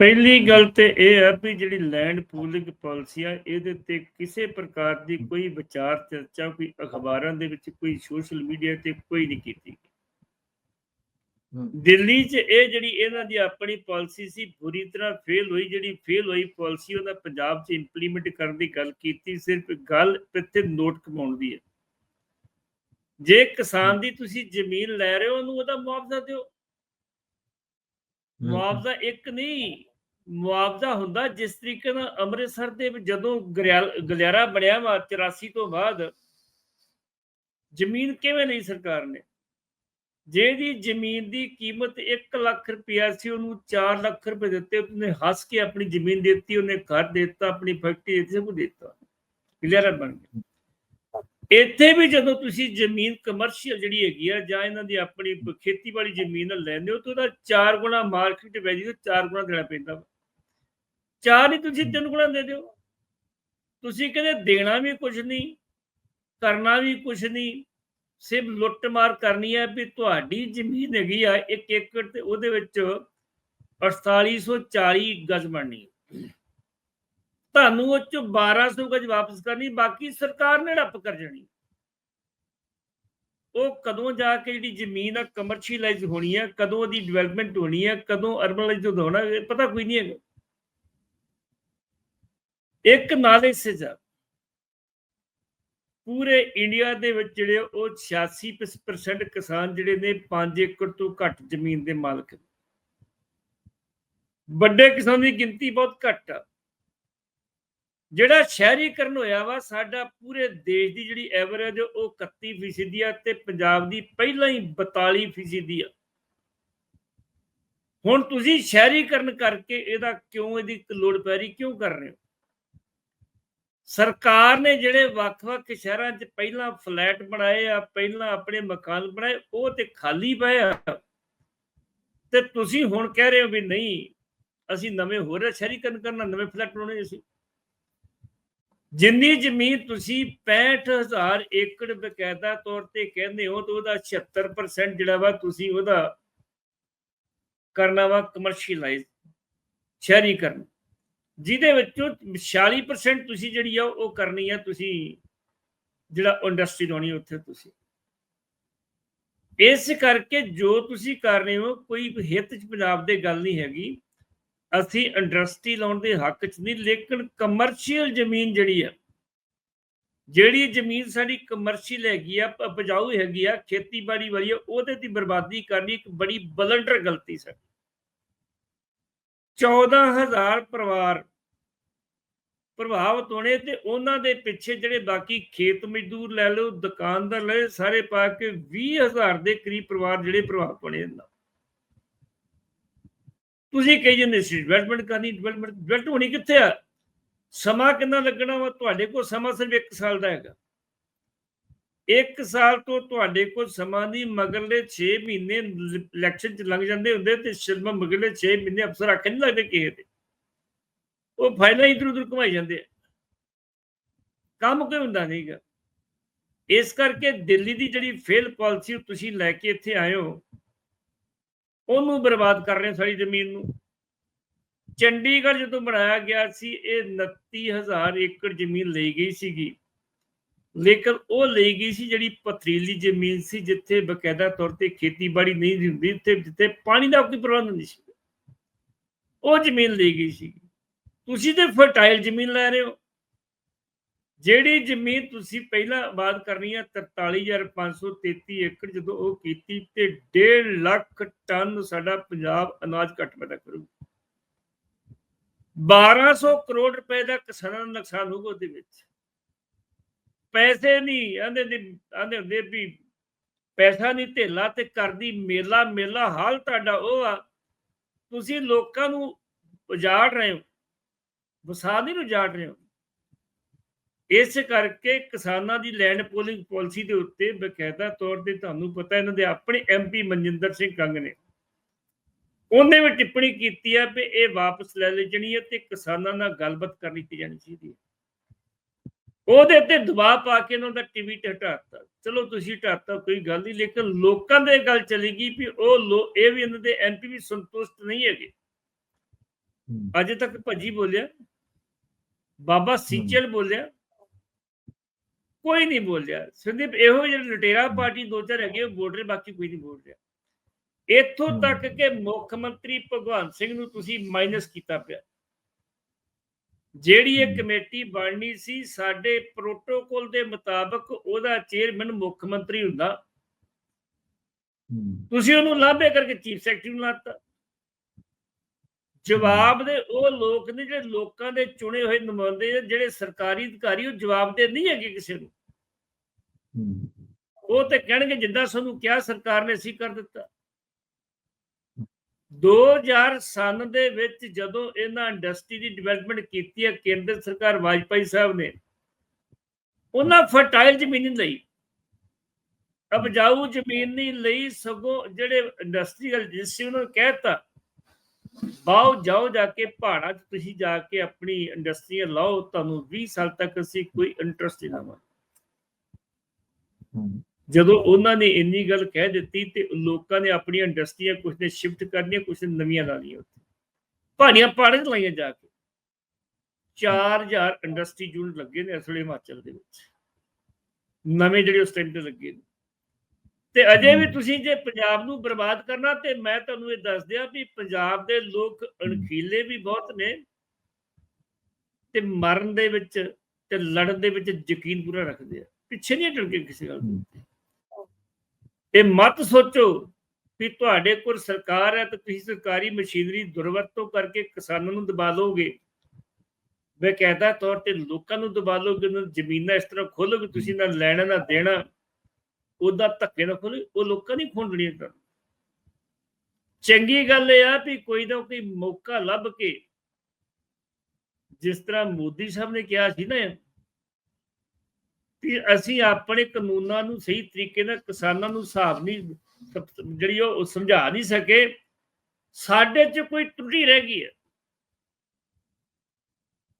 ਪਹਿਲੀ ਗੱਲ ਤੇ ਇਹ ਹੈ ਵੀ ਜਿਹੜੀ ਲੈਂਡ ਪੂਲਿੰਗ ਪਾਲਿਸੀ ਆ ਇਹਦੇ ਤੇ ਕਿਸੇ ਪ੍ਰਕਾਰ ਦੀ ਕੋਈ ਵਿਚਾਰ ਚਰਚਾ ਕੋਈ ਅਖਬਾਰਾਂ ਦੇ ਵਿੱਚ ਕੋਈ ਸੋਸ਼ਲ ਮੀਡੀਆ ਤੇ ਕੋਈ ਨਹੀਂ ਕੀਤੀ। ਦਿੱਲੀ 'ਚ ਇਹ ਜਿਹੜੀ ਇਹਨਾਂ ਦੀ ਆਪਣੀ ਪਾਲਿਸੀ ਸੀ ਬੁਰੀ ਤਰ੍ਹਾਂ ਫੇਲ ਹੋਈ ਜਿਹੜੀ ਫੇਲ ਹੋਈ ਪਾਲਿਸੀ ਉਹਦਾ ਪੰਜਾਬ 'ਚ ਇੰਪਲੀਮੈਂਟ ਕਰਨ ਦੀ ਗੱਲ ਕੀਤੀ ਸਿਰਫ ਗੱਲ ਇੱਥੇ ਨੋਟ ਕਮਾਉਣ ਦੀ ਹੈ। ਜੇ ਕਿਸਾਨ ਦੀ ਤੁਸੀਂ ਜ਼ਮੀਨ ਲੈ ਰਹੇ ਹੋ ਉਹਨੂੰ ਉਹਦਾ ਮੁਆਵਜ਼ਾ ਦਿਓ। ਮੁਆਵਜ਼ਾ ਇੱਕ ਨਹੀਂ ਮੁਆਵਜ਼ਾ ਹੁੰਦਾ ਜਿਸ ਤਰੀਕੇ ਨਾਲ ਅੰਮ੍ਰਿਤਸਰ ਦੇ ਜਦੋਂ ਗਰਿਆਲ- ਗਲਿਆਰਾ ਬਣਿਆ ਵਾ 84 ਤੋਂ ਬਾਅਦ, ਜ਼ਮੀਨ ਕਿਵੇਂ ਲਈ ਸਰਕਾਰ ਨੇ? ਜਿਹਦੀ ਜ਼ਮੀਨ ਦੀ ਕੀਮਤ 1 ਲੱਖ ਰੁਪਇਆ ਸੀ, ਉਹਨੂੰ 4 ਲੱਖ ਰੁਪਏ ਦਿੱਤੇ, ਉਹਨੇ ਹੱਸ ਕੇ ਆਪਣੀ ਜ਼ਮੀਨ ਦਿੱਤੀ, ਉਹਨੇ ਘਰ ਦਿੱਤਾ, ਆਪਣੀ ਫੈਕਟਰੀ ਦਿੱਤੀ, ਸਭ ਕੁਝ ਦਿੱਤਾ। ਗਲਿਆਰਾ ਬਣ ਗਿਆ। ਇੱਥੇ ਵੀ ਜਦੋਂ ਤੁਸੀਂ ਜ਼ਮੀਨ ਕਮਰਸ਼ੀਅਲ ਜਿਹੜੀ ਹੈਗੀ ਆ, ਜਾਂ ਇਹਨਾਂ ਦੀ ਆਪਣੀ ਖੇਤੀਬਾੜੀ ਜ਼ਮੀਨ ਲੈਂਦੇ ਹੋ, ਤਾਂ ਉਹਦਾ 4 ਗੁਣਾ ਮਾਰਕੀਟ ਵੈਲਿਊ ਤੋਂ 4 ਗੁਣਾ ਦੇਣਾ ਪੈਂਦਾ ਵਾ। ਚਾਰ ਨਹੀਂ ਤੁਸੀਂ ਤਿੰਨ ਗੁਣਾ ਦੇ ਦਿਓ। ਤੁਸੀਂ ਕਹਿੰਦੇ ਦੇਣਾ ਵੀ ਕੁਝ ਨਹੀਂ ਕਰਨਾ ਵੀ ਕੁਝ ਨਹੀਂ। ਸਿਰਫ ਲੁੱਟਮਾਰ ਕਰਨੀ ਹੈ ਵੀ ਤੁਹਾਡੀ ਜ਼ਮੀਨ ਹੈਗੀ ਆ 1 ਏਕੜ ਤੇ ਉਹਦੇ ਵਿੱਚ 4840 ਗਜ ਬਣਨੀ ਹੈ। ਤੁਹਾਨੂੰ ਉਹ ਚ 1200 ਗਜ ਵਾਪਸ ਕਰਨੀ ਬਾਕੀ ਸਰਕਾਰ ਨੇ ਹੜੱਪ ਕਰ ਜਾਣੀ ਉਹ ਕਦੋਂ ਜਾ ਕੇ ਜਿਹੜੀ ਜ਼ਮੀਨ ਆ ਕਮਰਸ਼ੀਅਲਾਈਜ਼ ਹੋਣੀ ਹੈ ਕਦੋਂ ਉਹਦੀ ਡਿਵੈਲਪਮੈਂਟ ਹੋਣੀ ਹੈ ਕਦੋਂ ਅਰਬਨਾਈਜ਼ ਹੋਣਾ ਪਤਾ ਕੋਈ ਨਹੀਂ ਹੈਗਾ। ਇੱਕ ਨਾਲੇ ਸੇ ਜਾ ਪੂਰੇ ਇੰਡੀਆ ਦੇ ਵਿੱਚ ਜਿਹੜੇ ਉਹ 86% ਕਿਸਾਨ ਜਿਹੜੇ ਨੇ 5 ਏਕੜ ਤੋਂ ਘੱਟ ਜ਼ਮੀਨ ਦੇ ਮਾਲਕ ਨੇ। ਵੱਡੇ ਕਿਸਾਨ ਦੀ ਗਿਣਤੀ ਬਹੁਤ ਘੱਟ ਆ। ਜਿਹੜਾ ਸ਼ਹਿਰੀਕਰਨ ਹੋਇਆ ਵਾ, ਸਾਡਾ ਪੂਰੇ ਦੇਸ਼ ਦੀ ਜਿਹੜੀ ਐਵਰੇਜ ਉਹ 31% ਆ ਤੇ ਪੰਜਾਬ ਦੀ ਪਹਿਲਾਂ ਹੀ 42% ਆ। ਹੁਣ ਤੁਸੀਂ ਸ਼ਹਿਰੀਕਰਨ ਕਰਕੇ ਇਹਦਾ ਕਿਉਂ ਇਹਦੀ ਲੋੜ ਪੈ ਰਹੀ, ਕਿਉਂ ਕਰ ਰਹੇ ਹੋ? ਸਰਕਾਰ ਨੇ ਜਿਹੜੇ ਵੱਖ-ਵੱਖ ਸ਼ਹਿਰਾਂ 'ਚ ਪਹਿਲਾਂ ਫਲੈਟ ਬਣਾਏ ਆ, ਪਹਿਲਾਂ ਆਪਣੇ ਮਕਾਨ ਬਣਾਏ, ਉਹ ਤੇ ਖਾਲੀ ਪਏ ਆ। ਤੇ ਤੁਸੀਂ ਹੁਣ ਕਹਿ ਰਹੇ ਹੋ ਵੀ ਨਹੀਂ, ਅਸੀਂ ਨਵੇਂ ਹੋਰ ਸ਼ਹਿਰੀਕਰਨ ਕਰਨਾ, ਨਵੇਂ ਫਲੈਟ ਬਣਾਉਣੇ ਅਸੀਂ। ਜਿੰਨੀ ਜ਼ਮੀਨ ਤੁਸੀਂ 65000 ਏਕੜ ਬਕਾਇਦਾ ਤੌਰ ਤੇ ਕਹਿੰਦੇ ਹੋ, ਤਾਂ ਉਹਦਾ 76% ਜਿਹੜਾ ਵਾ ਤੁਸੀਂ ਉਹਦਾ ਕਰਨਾ ਵਾ ਕਮਰਸ਼ੀਅਲਾਈਜ਼ ਸ਼ਹਿਰੀਕਰਨ। ਜਿਹਦੇ ਵਿੱਚੋਂ 46% ਤੁਸੀਂ ਜਿਹੜੀ ਆ ਉਹ ਕਰਨੀ ਆ ਤੁਸੀਂ ਜਿਹੜਾ ਇੰਡਸਟਰੀ ਲਾਉਣੀ ਉੱਥੇ ਤੁਸੀਂ। ਇਸ ਕਰਕੇ ਜੋ ਤੁਸੀਂ ਕਰ ਰਹੇ ਹੋ, ਕੋਈ ਹਿੱਤ ਚ ਪੰਜਾਬ ਦੇ ਗੱਲ ਨਹੀਂ ਹੈਗੀ। ਅਸੀਂ ਇੰਡਸਟਰੀ ਲਾਉਣ ਦੇ ਹੱਕ ਚ ਨਹੀਂ, ਲੇਕਿਨ ਕਮਰਸ਼ੀਅਲ ਜ਼ਮੀਨ ਜਿਹੜੀ ਆ, ਜਿਹੜੀ ਜ਼ਮੀਨ ਸਾਡੀ ਕਮਰਸ਼ੀਅਲ ਹੈਗੀ ਆ, ਉਪਜਾਊ ਹੈਗੀ ਆ, ਖੇਤੀਬਾੜੀ ਵਾਲੀ ਆ, ਉਹਦੇ ਦੀ ਬਰਬਾਦੀ ਕਰਨੀ ਇੱਕ ਬੜੀ ਬਲੰਡਰ ਗਲਤੀ ਸਰ। 14000 ਪਰਿਵਾਰ ਪ੍ਰਭਾਵਿਤ ਹੋਣੇ ਤੇ ਉਹਨਾਂ ਦੇ ਪਿੱਛੇ ਜਿਹੜੇ ਬਾਕੀ ਖੇਤ ਮਜ਼ਦੂਰ ਲੈ ਲਓ ਦੁਕਾਨਦਾਰ ਲੈ ਲਓ, ਸਾਰੇ ਪਾ ਕੇ 20000 ਦੇ ਕਰੀਬ ਪਰਿਵਾਰ ਜਿਹੜੇ ਪ੍ਰਭਾਵਿਤ ਹੋਣੇ ਇਹਨਾਂ ਤੁਸੀਂ ਕਹੀ ਜਾਂਦੇ ਸੀ ਡਿਵੈਲਪਮੈਂਟ ਕਰਨੀ ਡਿਵੈਲਪਮੈਂਟ ਡਿਵੈਲਪ ਹੋਣੀ ਕਿੱਥੇ ਆ? ਸਮਾਂ ਕਿੰਨਾ ਲੱਗਣਾ ਵਾ? ਤੁਹਾਡੇ ਕੋਲ ਸਮਾਂ ਸਿਰਫ 1 ਸਾਲ ਦਾ ਹੈਗਾ। ਇੱਕ ਸਾਲ ਤੋਂ ਤੁਹਾਡੇ ਕੋਲ ਸਮਾਂ ਦੀ ਮਗਰਲੇ 6 ਮਹੀਨੇ ਇਲੈਕਸ਼ਨ ਚ ਲੰਘ ਜਾਂਦੇ ਹੁੰਦੇ ਤੇ ਸ਼ਰਮਾ ਮਗਰਲੇ 6 ਮਹੀਨੇ ਅਫਸਰ ਆਖੇ ਨਹੀਂ ਲੱਗਦੇ ਕਿਸੇ ਤੇ ਉਹ ਫਾਈਲਾਂ ਇਧਰ ਉਧਰ ਘੁਮਾਈ ਜਾਂਦੇ ਆ। ਕੰਮ ਕੋਈ ਹੁੰਦਾ ਨਹੀਂਗਾ ਇਸ ਕਰਕੇ ਦਿੱਲੀ ਦੀ ਜਿਹੜੀ ਫੇਲ ਪਾਲਿਸੀ ਤੁਸੀਂ ਲੈ ਕੇ ਇੱਥੇ ਆਏ ਹੋ, ਉਹਨੂੰ ਬਰਬਾਦ ਕਰ ਰਹੇ ਹੋ ਸਾਡੀ ਜ਼ਮੀਨ ਨੂੰ। ਚੰਡੀਗੜ੍ਹ ਜਦੋਂ ਬਣਾਇਆ ਗਿਆ ਸੀ, ਇਹ 29000 ਏਕੜ ਜ਼ਮੀਨ ਲਈ ਗਈ ਸੀਗੀ। ਲੇਕਿਨ ਉਹ ਲਈ ਗਈ ਸੀ ਜਿਹੜੀ ਪਥਰੀਲੀ ਜ਼ਮੀਨ ਸੀ, ਜਿੱਥੇ ਬਕਾਇਦਾ ਤੌਰ ਤੇ ਖੇਤੀਬਾੜੀ ਨਹੀਂ ਹੁੰਦੀ ਤੇ ਜਿੱਥੇ ਪਾਣੀ ਦਾ ਕੋਈ ਪ੍ਰਬੰਧ ਨਹੀਂ ਸੀ। ਉਹ ਜ਼ਮੀਨ ਲਈ ਗਈ ਸੀ। ਤੁਸੀਂ ਤੇ ਫਰਟਾਈਲ ਜ਼ਮੀਨ ਲੈ ਰਹੇ ਹੋ। ਜਿਹੜੀ ਜ਼ਮੀਨ ਤੁਸੀਂ ਪਹਿਲਾਂ ਆਬਾਦ ਕਰਨੀ ਹੈ 43533 ਏਕੜ ਜਦੋਂ ਉਹ ਕੀਤੀ ਤੇ 1.5 ਲੱਖ ਟਨ ਸਾਡਾ ਪੰਜਾਬ ਅਨਾਜ ਘੱਟ ਪੈਦਾ ਕਰੂ 1200 ਕਰੋੜ ਰੁਪਏ ਦਾ ਕਿਸਾਨਾਂ ਦਾ ਨੁਕਸਾਨ ਹੋਊਗਾ ਉਹਦੇ ਵਿੱਚ। ਪੈਸੇ ਨਹੀਂ ਆਂਦੇ ਦੀ ਆਂਦੇ ਹੁੰਦੇ ਵੀ ਪੈਸਾ ਨਹੀਂ ਢੇਲਾ ਤੇ ਕਰਦੀ ਮੇਲਾ ਮੇਲਾ ਹਾਲ ਤੁਹਾਡਾ ਉਹ ਆ। ਤੁਸੀਂ ਲੋਕਾਂ ਨੂੰ ਉਜਾੜ ਰਹੇ ਹੋ ਵਸਾ ਨਹੀਂ ਉਜਾੜ ਰਹੇ ਹੋ। ਇਸ ਕਰਕੇ ਕਿਸਾਨਾਂ ਦੀ ਲੈਂਡ ਪੋਲਿੰਗ ਪਾਲਿਸੀ ਦੇ ਉੱਤੇ ਬਕਾਇਦਾ ਤੌਰ ਤੇ ਤੁਹਾਨੂੰ ਪਤਾ ਇਹਨਾਂ ਦੇ ਆਪਣੇ ਐਮਪੀ ਮਨਜਿੰਦਰ ਸਿੰਘ ਕੰਗ ਨੇ। ਉਹਨੇ ਵੀ ਟਿੱਪਣੀ ਕੀਤੀ ਹੈ ਕਿ ਇਹ ਵਾਪਸ ਲੈ ਲਈ ਜਣੀ ਹੈ ਤੇ ਕਿਸਾਨਾਂ ਨਾਲ ਗੱਲਬਾਤ ਕਰ ਲਈ ਜਾਣੀ ਚਾਹੀਦੀ ਹੈ ਉਹਦੇ ਤੇ ਦਬਾਅ ਪਾ ਕੇ ਉਹਨਾਂ ਦਾ ਟੀਵੀ ਤੇ ਹਟਾਤਾ ਚਲੋ ਤੁਸੀਂ ਹਟਾਤਾ ਕੋਈ ਗੱਲ ਨਹੀਂ ਲੇਕਿਨ ਲੋਕਾਂ ਦੇ ਗੱਲ ਚਲੀ ਗਈ ਵੀ ਉਹ ਲੋ ਇਹ ਵੀ ਇਹਨਾਂ ਦੇ ਐਮਪੀ ਵੀ ਸੰਤੁਸ਼ਟ ਨਹੀਂ ਹੈਗੇ। ਅਜੇ ਤੱਕ ਭੱਜੀ ਬੋਲਿਆ ਬਾਬਾ ਸੀਚਲ ਬੋਲਿਆ ਕੋਈ ਨਹੀਂ ਬੋਲਿਆ। ਸੰਦੀਪ ਇਹੋ ਜਿਹੜੇ ਲਟੇਰਾ ਪਾਰਟੀ ਦੋ ਚਾਰ ਹੈਗੇ ਉਹ ਬੋਲ ਰਹੇ ਬਾਕੀ ਕੋਈ ਨਹੀਂ ਬੋਲ ਰਿਹਾ। ਇੱਥੋਂ। ਤੱਕ ਕਿ ਮੁੱਖ ਮੰਤਰੀ ਭਗਵੰਤ ਸਿੰਘ ਨੂੰ ਤੁਸੀਂ ਮਾਈਨਸ ਕੀਤਾ ਪਿਆ। ਜਿਹੜੀ ਇਹ। ਕਮੇਟੀ ਬਣਨੀ ਸੀ ਸਾਡੇ ਪ੍ਰੋਟੋਕਾਲ ਦੇ ਮੁਤਾਬਕ ਉਹਦਾ ਚੇਅਰਮੈਨ ਮੁੱਖ ਮੰਤਰੀ ਹੁੰਦਾ। ਤੁਸੀਂ ਉਹਨੂੰ ਲਾਭੇ ਕਰਕੇ ਚੀਫ ਸੈਕਟਰੀ ਨੂੰ ਲਾਤਾ। ਜਵਾਬ ਦੇ ਉਹ ਲੋਕ ਨੇ ਜਿਹੜੇ ਲੋਕਾਂ ਦੇ ਚੁਣੇ ਹੋਏ ਨੁਮਾਇੰਦੇ ਜਿਹੜੇ ਸਰਕਾਰੀ ਅਧਿਕਾਰੀ ਉਹ ਜਵਾਬ ਦੇ ਨਹੀਂ ਹੈਗੇ ਕਿਸੇ ਨੂੰ। ਉਹ ਤੇ ਕਹਿਣਗੇ ਜਿੱਦਾਂ ਸਾਨੂੰ ਕਿਹਾ ਸਰਕਾਰ ਨੇ ਅਸੀਂ ਕਰ ਦਿੱਤਾ। 2000 ਸਨ ਦੇ ਵਿੱਚ ਜਦੋਂ ਇਹਨਾਂ ਇੰਡਸਟਰੀ ਦੀ ਡਿਵੈਲਪਮੈਂਟ ਕੀਤੀ ਹੈ, ਕੇਂਦਰ ਸਰਕਾਰ ਵਾਜਪਾਈ ਸਾਹਿਬ ਨੇ, ਉਹਨਾਂ ਫਰਟਾਈਲ ਜ਼ਮੀਨ ਲਈ, ਉਪਜਾਊ ਜ਼ਮੀਨ ਨਹੀਂ ਲਈ ਸਗੋਂ ਜਿਹੜੇ ਇੰਡਸਟਰੀਅਲ ਜਿਸੀ ਉਹਨਾਂ ਨੂੰ ਕਹਿਤਾ ਬਾਹੋ ਜਾਓ ਜਾ ਕੇ ਪਹਾੜਾਂ 'ਚ ਤੁਸੀਂ ਜਾ ਕੇ ਆਪਣੀ ਇੰਡਸਟਰੀਆਂ ਲਾਓ, ਤੁਹਾਨੂੰ 20 ਸਾਲ ਤੱਕ ਅਸੀਂ ਕੋਈ ਇੰਟਰਸਟ ਨਹੀਂ ਲਵਾਂਗੇ ਜਦੋਂ ਉਹਨਾਂ ਨੇ ਇੰਨੀ ਗੱਲ ਕਹਿ ਦਿੱਤੀ ਤੇ ਲੋਕਾਂ ਨੇ ਆਪਣੀਆਂ ਇੰਡਸਟਰੀਆਂ ਕੁਝ ਨੇ ਸ਼ਿਫਟ ਕਰਨੀਆਂ ਕੁਝ ਨੇ ਨਵੀਆਂ ਲਾ ਲਈਆਂ ਉੱਥੇ ਪਹਾੜਾਂ 'ਚ ਲਾਈਆਂ ਜਾ ਕੇ। 4000 ਇੰਡਸਟਰੀ ਯੂਨਿਟ ਲੱਗੇ ਨੇ ਅਸਲੇ ਹਿਮਾਚਲ ਦੇ ਵਿੱਚ। ਨਵੇਂ ਜਿਹੜੇ ਉਸ ਟਾਈਮ ਤੇ ਲੱਗੇ ਨੇ। ਤੇ ਅਜੇ ਵੀ ਤੁਸੀਂ ਜੇ ਪੰਜਾਬ ਨੂੰ ਬਰਬਾਦ ਕਰਨਾ ਤੇ ਮੈਂ ਤੁਹਾਨੂੰ ਇਹ ਦੱਸ ਦਿਆਂ ਵੀ ਪੰਜਾਬ ਦੇ ਲੋਕ ਅਣਖੀਲੇ ਵੀ ਬਹੁਤ ਨੇ ਤੇ ਮਰਨ ਦੇ ਵਿੱਚ ਤੇ ਲੜਨ ਦੇ ਵਿੱਚ ਯਕੀਨ ਪੂਰਾ ਰੱਖਦੇ ਆ। ਪਿੱਛੇ ਨਹੀਂ ਹਟਣਗੇ ਕਿਸੇ ਗੱਲ ਤੋਂ ਮਤ ਸੋਚੋ ਵੀ ਤੁਹਾਡੇ ਕੋਲ ਸਰਕਾਰ ਹੈ ਤੇ ਤੁਸੀਂ ਸਰਕਾਰੀ ਮਸ਼ੀਨਰੀ ਦੁਰਵਰਤੋਂ ਕਰਕੇ ਕਿਸਾਨਾਂ ਨੂੰ ਦਬਾ ਲਓਗੇ। ਬਕਾਇਦਾ ਤੌਰ ਤੇ ਲੋਕਾਂ ਨੂੰ ਦਬਾ ਲਓਗੇ, ਉਹਨਾਂ ਜ਼ਮੀਨਾਂ ਇਸ ਤਰ੍ਹਾਂ ਖੋਲੋਗੇ, ਤੁਸੀਂ ਨਾ ਲੈਣਾ, ਨਾ ਦੇਣਾ, ਉਹਦਾ ਧੱਕੇ ਨਾ ਖੋਲੇ, ਉਹ ਲੋਕਾਂ ਨਹੀਂ ਖੋਲਣੀਆਂ ਕਰ ਚੰਗੀ ਗੱਲ ਇਹ ਆ ਵੀ ਕੋਈ ਨਾ ਕੋਈ ਮੌਕਾ ਲੱਭ ਕੇ ਜਿਸ ਤਰ੍ਹਾਂ ਮੋਦੀ ਸਾਹਿਬ ਨੇ ਕਿਹਾ ਸੀ ਨਾ ਕਿ ਅਸੀਂ ਆਪਣੇ ਕਾਨੂੰਨਾਂ ਨੂੰ ਸਹੀ ਤਰੀਕੇ ਨਾਲ ਕਿਸਾਨਾਂ ਨੂੰ ਹਿਸਾਬ ਨਹੀਂ ਜਿਹੜੀ ਉਹ ਸਮਝਾ ਨਹੀਂ ਸਕੇ ਸਾਡੇ 'ਚ ਕੋਈ ਤਰੁਟੀ ਰਹਿ ਗਈ ਹੈ।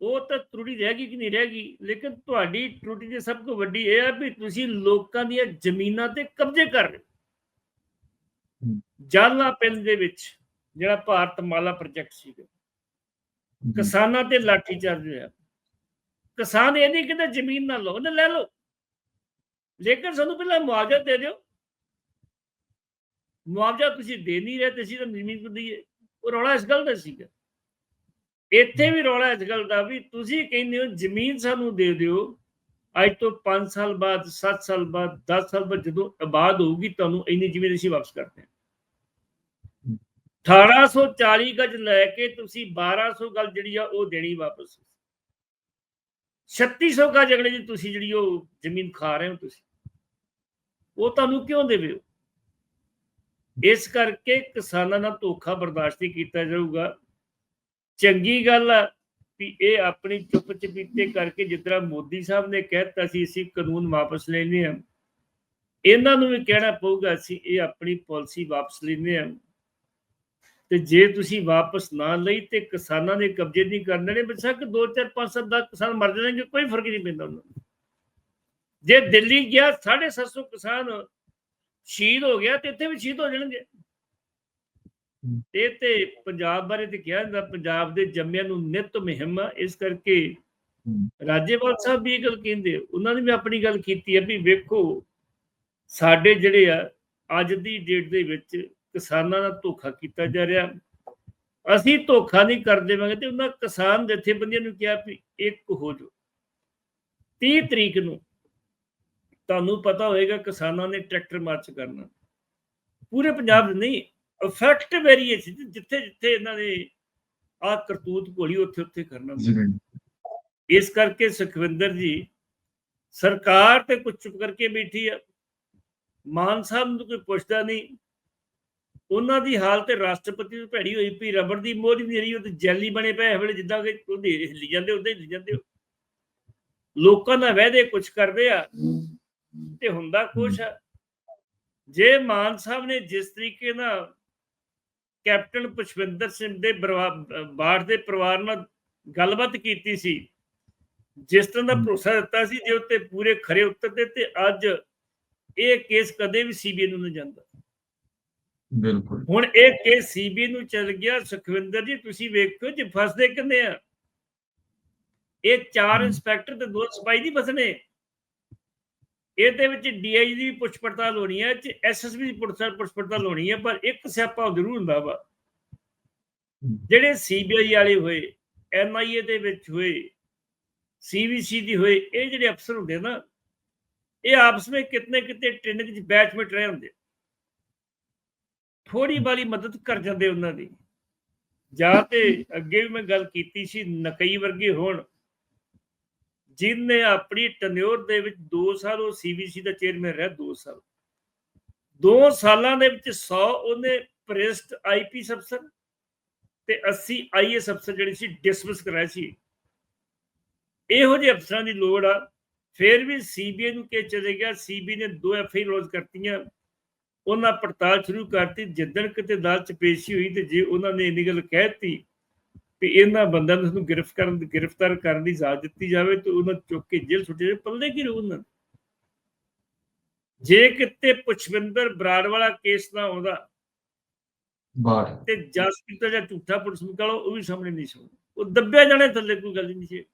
ਉਹ ਤਾਂ ਤਰੁਟੀ ਰਹਿ ਗਈ ਕਿ ਨਹੀਂ ਰਹਿ ਗਈ ਲੇਕਿਨ ਤੁਹਾਡੀ ਤਰੁਟੀ ਜੇ ਸਭ ਤੋਂ ਵੱਡੀ ਇਹ ਆ ਵੀ ਤੁਸੀਂ ਲੋਕਾਂ ਦੀਆਂ ਜ਼ਮੀਨਾਂ ਤੇ ਕਬਜ਼ੇ ਕਰ ਰਹੇ ਜਾਲਾ ਪਿੰਡ ਦੇ ਵਿੱਚ ਜਿਹੜਾ ਭਾਰਤ ਮਾਲਾ ਪ੍ਰੋਜੈਕਟ ਸੀਗਾ। ਕਿਸਾਨਾਂ ਤੇ ਲਾਠੀ ਚਾਰਜ ਹੋਇਆ। ਕਿਸਾਨ ਇਹ ਨਹੀਂ ਕਹਿੰਦਾ ਜ਼ਮੀਨ ਨਾ ਲਓ ਨਾ ਲੈ ਲਓ। ਲੇਕਿਨ ਸਾਨੂੰ ਪਹਿਲਾਂ ਮੁਆਵਜ਼ਾ ਦੇ ਦਿਓ। ਮੁਆਵਜ਼ਾ ਤੁਸੀਂ ਦੇ ਨਹੀਂ ਰਹੇ ਤੇ ਅਸੀਂ ਤਾਂ ਜ਼ਮੀਨ ਨੂੰ ਦਈਏ ਉਹ ਰੌਲਾ ਇਸ ਗੱਲ ਦਾ ਸੀਗਾ। ਇੱਥੇ ਵੀ ਰੌਲਾ ਇਸ ਗੱਲ ਦਾ ਵੀ ਤੁਸੀਂ ਕਹਿੰਦੇ ਹੋ ਜ਼ਮੀਨ ਸਾਨੂੰ ਦੇ ਦਿਓ। ਅੱਜ ਤੋਂ 5 ਸਾਲ ਬਾਅਦ 7 ਸਾਲ ਬਾਅਦ 10 ਸਾਲ ਬਾਅਦ ਜਦੋਂ ਆਬਾਦ ਹੋਊਗੀ ਤੁਹਾਨੂੰ ਇੰਨੀ ਜ਼ਮੀਨ ਅਸੀਂ ਵਾਪਸ ਕਰਦੇ ਹਾਂ 1840 ਗਜ ਲੈ ਕੇ ਤੁਸੀਂ 1200 ਗੱਲ ਜਿਹੜੀ ਆ ਉਹ ਦੇਣੀ ਵਾਪਸ। 3600 ਗਜ ਅਗਲੇ ਦੀ ਤੁਸੀਂ ਜਿਹੜੀ ਉਹ ਜ਼ਮੀਨ ਖਾ ਰਹੇ ਹੋ ਤੁਸੀਂ। ਉਹ ਤੁਹਾਨੂੰ ਕਿਉਂ ਦੇਵੇ ਇਸ ਕਰਕੇ ਕਿਸਾਨਾਂ ਨਾਲ ਧੋਖਾ ਬਰਦਾਸ਼ਤ ਨਹੀਂ ਕੀਤਾ ਜਾਊਗਾ। ਚੰਗੀ ਗੱਲ ਆ ਵੀ ਇਹ ਆਪਣੀ ਚੁੱਪ ਚਪੀਤੇ ਕਰਕੇ ਜਿਸ ਤਰ੍ਹਾਂ ਮੋਦੀ ਸਾਹਿਬ ਨੇ ਕਹਿਤਾ ਸੀ, ਅਸੀਂ ਕਾਨੂੰਨ ਵਾਪਸ ਲੈਨੇ ਆ ਇਹਨਾਂ ਨੂੰ ਵੀ ਕਹਿਣਾ ਪਊਗਾ, ਅਸੀਂ ਇਹ ਆਪਣੀ ਪਾਲਿਸੀ ਵਾਪਸ ਲੈਨੇ ਆ ਤੇ ਜੇ ਤੁਸੀਂ ਵਾਪਸ ਨਾ ਲਈ ਤੇ ਕਿਸਾਨਾਂ ਦੇ ਕਬਜ਼ੇ ਨਹੀਂ ਕਰਨੇ ਨੇ ਬੇਸ਼ੱਕ 2 4 5 10 ਕਿਸਾਨ ਮਰ ਜਾਣਗੇ, ਕੋਈ ਫ਼ਰਕ ਨਹੀਂ ਪੈਂਦਾ ਉਹਨਾਂ ਨੂੰ। ਜੇ ਦਿੱਲੀ ਗਿਆ 750 ਕਿਸਾਨ ਸ਼ਹੀਦ ਹੋ ਗਿਆ ਤੇ ਇੱਥੇ ਵੀ ਸ਼ਹੀਦ ਹੋ ਜਾਣਗੇ। ਇਹ ਤੇ ਪੰਜਾਬ ਬਾਰੇ ਤੇ ਕਿਹਾ ਜਾਂਦਾ, ਪੰਜਾਬ ਦੇ ਜੰਮਿਆਂ ਨੂੰ ਨਿਤ ਮੁਹਿੰਮ ਆ, ਇਸ ਕਰਕੇ ਰਾਜੇਵਾਲ ਸਾਹਿਬ ਵੀ ਇਹ ਗੱਲ ਕਹਿੰਦੇ ਉਹਨਾਂ ਨੇ ਵੀ ਆਪਣੀ ਗੱਲ ਕੀਤੀ ਹੈ ਵੀ ਵੇਖੋ, ਸਾਡੇ ਜਿਹੜੇ ਆ, ਅੱਜ ਦੀ ਡੇਟ ਦੇ ਵਿੱਚ ਕਿਸਾਨਾਂ ਨਾਲ ਧੋਖਾ ਕੀਤਾ ਜਾ ਰਿਹਾ। ਅਸੀਂ ਧੋਖਾ ਨਹੀਂ ਕਰ ਦੇਵਾਂਗੇ ਤੇ ਉਹਨਾਂ ਕਿਸਾਨ ਜਥੇਬੰਦੀਆਂ ਨੂੰ ਕਿਹਾ ਵੀ ਇੱਕ ਹੋ ਜਾਓ। 30 ਤਰੀਕ ਨੂੰ ਤੁਹਾਨੂੰ ਪਤਾ ਹੋਏਗਾ ਕਿਸਾਨਾਂ ਨੇ ਟਰੈਕਟਰ ਮਾਰਚ ਕਰਨਾ। ਪੂਰੇ ਪੰਜਾਬ 'ਚ ਨਹੀਂ ਇਫੈਕਟਿਵ ਏਰੀਏ 'ਚ ਜਿੱਥੇ ਜਿੱਥੇ ਇਹਨਾਂ ਨੇ ਆ ਕਰਤੂਤ ਘੋਲੀ ਉੱਥੇ ਉੱਥੇ ਕਰਨਾ। ਇਸ ਕਰਕੇ ਸੁਖਵਿੰਦਰ ਜੀ ਸਰਕਾਰ ਤੇ ਕੁਝ ਚੁੱਪ ਕਰਕੇ ਬੈਠੀ ਆ। ਮਾਨ ਸਾਹਿਬ ਨੂੰ ਕੋਈ ਪੁੱਛਦਾ ਨਹੀਂ। ਉਹਨਾਂ ਦੀ ਹਾਲਤ ਰਾਸ਼ਟਰਪਤੀ ਨੂੰ ਭੈੜੀ ਹੋਈ ਪਈ, ਰਬੜ ਦੀ ਮੋਹਰ ਨਹੀਂ ਰਹੀ, ਉਹ ਤੇ ਜੈਲੀ ਬਣੇ ਪਏ ਇਹ ਜਿੱਦਾਂ ਕਿ ਉਹਦੇ ਹਿੱਲੀ ਜਾਂਦੇ ਉਹਦੇ ਹਿੱਲੀ ਜਾਂਦੇ। ਲੋਕਾਂ ਨਾਲ ਵਾਅਦੇ ਕੁਝ ਕਰਦੇ ਆ, ਤੇ ਹੁੰਦਾ ਕੁਛ ਜੇ ਮਾਨ ਸਾਹਿਬ ਨੇ ਜਿਸ ਤਰੀਕੇ ਨਾਲ ਕੈਪਟਨ ਪੁਸ਼ਪਿੰਦਰ ਸਿੰਘ ਦੇ ਬਾੜ ਦੇ ਪਰਿਵਾਰ ਨਾਲ ਗੱਲਬਾਤ ਕੀਤੀ ਸੀ, ਜਿਸ ਤਰ੍ਹਾਂ ਦਾ ਭਰੋਸਾ ਦਿੱਤਾ ਸੀ, ਜੇ ਉੱਤੇ ਪੂਰੇ ਖਰੇ ਉਤਰਦੇ ਤੇ ਅੱਜ ਇਹ ਕੇਸ ਕਦੇ ਵੀ ਸੀਬੀਆਈ ਨੂੰ ਨਹੀਂ ਜਾਂਦਾ। ਬਿਲਕੁਲ। ਹੁਣ ਇਹ ਕੇਸ ਸੀਬੀ ਨੂੰ ਚਲ ਗਿਆ ਸੁਖਵਿੰਦਰ ਜੀ ਤੁਸੀਂ ਵੇਖੋ ਜੇ ਫਸਦੇ ਕਿੰਨੇ ਆ। ਇਹ ਚਾਰ। ਇੰਸਪੈਕਟਰ ਤੇ ਦੋ ਸਿਪਾਹੀ ਨਹੀਂ ਫਸਣੇ। ਇਹਦੇ ਵਿੱਚ ਡੀਆਈ ਦੀ ਪੁੱਛ ਪੜਤਾਲ ਹੋਣੀ ਹੈ ਚ ਐਸਐਸਬੀ ਦੀ ਪੁੱਛ ਪੜਤਾਲ ਹੋਣੀ ਹੈ ਪਰ ਇੱਕ ਸਿਆਪਾ ਜ਼ਰੂਰ ਹੁੰਦਾ ਵਾ। ਜਿਹੜੇ ਸੀਬੀਆਈ ਵਾਲੇ ਹੋਏ ਐਨਆਈਏ ਦੇ ਵਿੱਚ ਹੋਏ ਸੀਵੀਸੀ ਦੀ ਹੋਏ ਇਹ ਜਿਹੜੇ ਅਫਸਰ ਹੁੰਦੇ ਨਾ ਇਹ ਆਪਸ ਵਿੱਚ ਕਿਤਨੇ ਕਿਤੇ ਟ੍ਰੇਨਿੰਗ ਚ ਬੈਚਮੇਟ ਰਹੇ ਹੁੰਦੇ ਥੋੜੀ ਬਾਲੀ ਮਦਦ ਕਰ ਜਾਂਦੇ ਉਹਨਾਂ ਦੀ। ਜਾਂ ਤੇ ਅੱਗੇ ਵੀ ਮੈਂ ਗੱਲ ਕੀਤੀ ਸੀ, ਨਕਈ ਵਰਗੇ ਹੋਣ। ਜਿਨਨੇ ਆਪਣੀ ਟਨਿਓਰ ਦੇ ਵਿੱਚ 2 ਸਾਲ, ਉਹ ਸੀਵੀਸੀ ਦਾ ਚੇਅਰਮੈਨ ਰਿਹਾ 2 ਸਾਲ। 2 ਸਾਲਾਂ ਦੇ ਵਿੱਚ 100 ਉਹਨੇ ਪ੍ਰੈਸਟ ਆਈਪੀਐਸ ਅਫਸਰ ਤੇ 80 ਆਈਐਸ ਅਫਸਰ ਜਿਹੜੇ ਸੀ ਡਿਸਮਿਸ ਕਰਾਏ ਸੀ। ਇਹੋ ਜਿਹੇ ਅਫਸਰਾਂ ਦੀ ਲੋੜ ਆ। ਫਿਰ ਵੀ ਸੀਬੀਆਈ ਨੂੰ ਕਿ ਚਲੇ ਗਿਆ। ਸੀਬੀ ਨੇ ਦੋ ਐਫਆਈ ਲੌਂਚ ਕਰਤੀਆਂ। ਉਹਨਾਂ ਪੜਤਾਲ ਸ਼ੁਰੂ ਕਰਤੀ ਜਿੱਦਣ ਕਿਤੇ ਅਦਾਲਤ ਚ ਪੇਸ਼ੀ ਹੋਈ ਤੇ ਜੇ ਉਹਨਾਂ ਨੇ ਇੰਨੀ ਗੱਲ ਕਹਿਤੀ ਵੀ ਇਹਨਾਂ ਬੰਦਿਆਂ ਨੂੰ ਗ੍ਰਿਫਤਾਰ ਕਰਨ ਗ੍ਰਿਫਤਾਰ ਕਰਨ ਦੀ ਇਜਾਜ਼ਤ ਦਿੱਤੀ ਜਾਵੇ ਤੇ ਉਹਨਾਂ ਚੁੱਕ ਕੇ ਜੇਲ੍ਹ ਸੁੱਟੇ ਪੱਲੇ ਕੀ ਰਹੂ ਉਹਨਾਂ ਦਾ? ਜੇ ਕਿਤੇ ਪੁਸ਼ਪਿੰਦਰ ਬਰਾੜ ਵਾਲਾ ਕੇਸ ਨਾ ਆਉਂਦਾ ਬਾਹਰ ਤੇ ਜਸ ਕੀਤਾ ਜਾਂ ਝੂਠਾ ਪੁਲਿਸ ਮੁਕਾਲੋ ਉਹ ਵੀ ਸਾਹਮਣੇ ਨਹੀਂ ਸੀ ਉਹ ਦੱਬਿਆ ਜਾਣੇ ਥੱਲੇ ਕੋਈ ਗੱਲ ਨਹੀਂ ਸੀ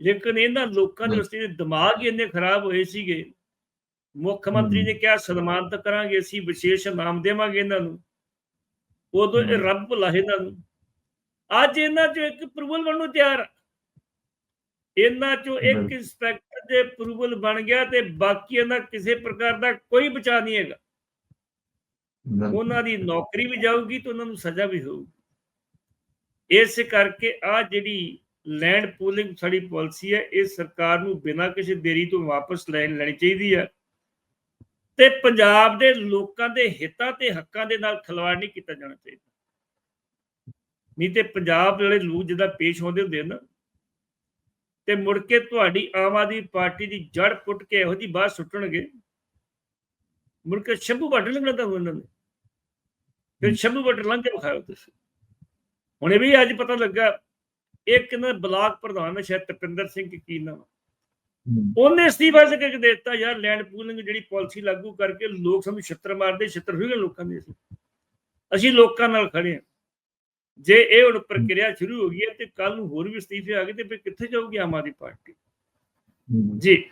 ਲੇਕਿਨ ਇਹਨਾਂ ਲੋਕਾਂ ਦੇ। ਉਸਤੇ ਦਿਮਾਗ ਹੀ ਇੰਨੇ ਖਰਾਬ ਹੋਏ ਸੀਗੇ ਮੁੱਖ ਮੰਤਰੀ ਨੇ ਕਿਹਾ ਸਨਮਾਨਿਤ ਕਰਾਂਗੇ ਅਸੀਂ ਵਿਸ਼ੇਸ਼ ਨਾਮ ਦੇਵਾਂਗੇ ਇਹਨਾਂ ਨੂੰ ਉਦੋਂ ਇਹ। ਰੱਬ ਭੁਲਾ ਇਹਨਾਂ ਨੂੰ ਅੱਜ ਇਹਨਾਂ ਚੋਂ ਇੱਕ ਅਪਰੂਵਲ ਬਣਨ ਨੂੰ ਤਿਆਰ। ਇਹਨਾਂ ਚੋਂ ਇੱਕ। ਇੰਸਪੈਕਟਰ ਦੇ ਅਪਰੂਵਲ ਬਣ ਗਿਆ ਤੇ ਬਾਕੀਆਂ ਦਾ ਕਿਸੇ ਪ੍ਰਕਾਰ ਦਾ ਕੋਈ ਬਚਾ ਨਹੀਂ ਹੈਗਾ। ਉਹਨਾਂ ਦੀ ਨੌਕਰੀ ਵੀ ਜਾਊਗੀ ਤੇ ਉਹਨਾਂ ਨੂੰ ਸਜ਼ਾ ਵੀ ਹੋਊਗੀ ਇਸ ਕਰਕੇ ਆ ਜਿਹੜੀ ਲੈਂਡ ਪੂਲਿੰਗ ਸਾਡੀ ਪਾਲਿਸੀ ਹੈ ਇਹ ਸਰਕਾਰ ਨੂੰ ਬਿਨਾਂ ਕਿਸੇ ਦੇਰੀ ਤੋਂ ਵਾਪਸ ਲੈ ਲੈਣੀ ਚਾਹੀਦੀ ਹੈ ਤੇ ਪੰਜਾਬ ਦੇ ਲੋਕਾਂ ਦੇ ਹਿੱਤਾਂ ਤੇ ਹੱਕਾਂ ਦੇ ਨਾਲ ਖਿਲਵਾੜ ਨਹੀਂ ਕੀਤਾ ਜਾਣਾ ਚਾਹੀਦਾ। ਨਹੀਂ ਤੇ ਪੰਜਾਬ ਜਿਹੜੇ ਲੋਕ ਜਿਹਦਾ ਪੇਸ਼ ਹੁੰਦੇ ਹੁੰਦੇ ਨਾ, ਤੇ ਮੁੜ ਕੇ ਤੁਹਾਡੀ ਆਮ ਆਦਮੀ ਪਾਰਟੀ ਦੀ ਜੜ ਪੁੱਟ ਕੇ ਇਹੋ ਜੀ ਬਾਤ ਸੁੱਟਣਗੇ, ਮੁੜ ਕੇ ਸ਼ੰਭੂ ਬਾਰਡਰ ਲੱਗਣਾ ਤਾਂ ਉਹਨਾਂ ਨੇ। ਫਿਰ ਸ਼ੰਭੂ ਬਾਰਡਰ ਲੰਘ ਕੇ ਵਿਖਾਓ ਤੁਸੀਂ। ਹੁਣੇ ਵੀ ਅੱਜ ਪਤਾ ਲੱਗਾ, ਇਹ ਨਾ ਬਲਾਕ ਪ੍ਰਧਾਨ ਹੈ ਸ਼ਾਇਦ ਤਪਿੰਦਰ ਸਿੰਘ ਕੀ ਨਾਮ ਉਹਨੇ ਅਸਤੀਫਾ ਕੇ ਦਿੱਤਾ ਯਾਰ ਲੈਂਡ ਪੂਲਿੰਗ ਜਿਹੜੀ ਪਾਲਿਸੀ ਲਾਗੂ ਕਰਕੇ ਲੋਕ ਸਾਨੂੰ ਛਿੱਤਰ ਮਾਰਦੇ ਛਿੱਤਰ ਹੋਈ ਗਏ ਲੋਕਾਂ ਦੇ ਅਸੀਂ। ਅਸੀਂ ਲੋਕਾਂ ਨਾਲ ਖੜੇ ਹਾਂ। ਜੇ ਇਹ ਹੁਣ ਪ੍ਰਕਿਰਿਆ ਸ਼ੁਰੂ ਹੋ ਗਈ ਹੈ ਤੇ ਕੱਲ ਨੂੰ ਹੋਰ ਵੀ ਅਸਤੀਫੇ ਆ ਗਏ ਤੇ ਫਿਰ ਕਿੱਥੇ ਜਾਊਗੀ ਆਮ ਆਦਮੀ ਪਾਰਟੀ। ਜੀ।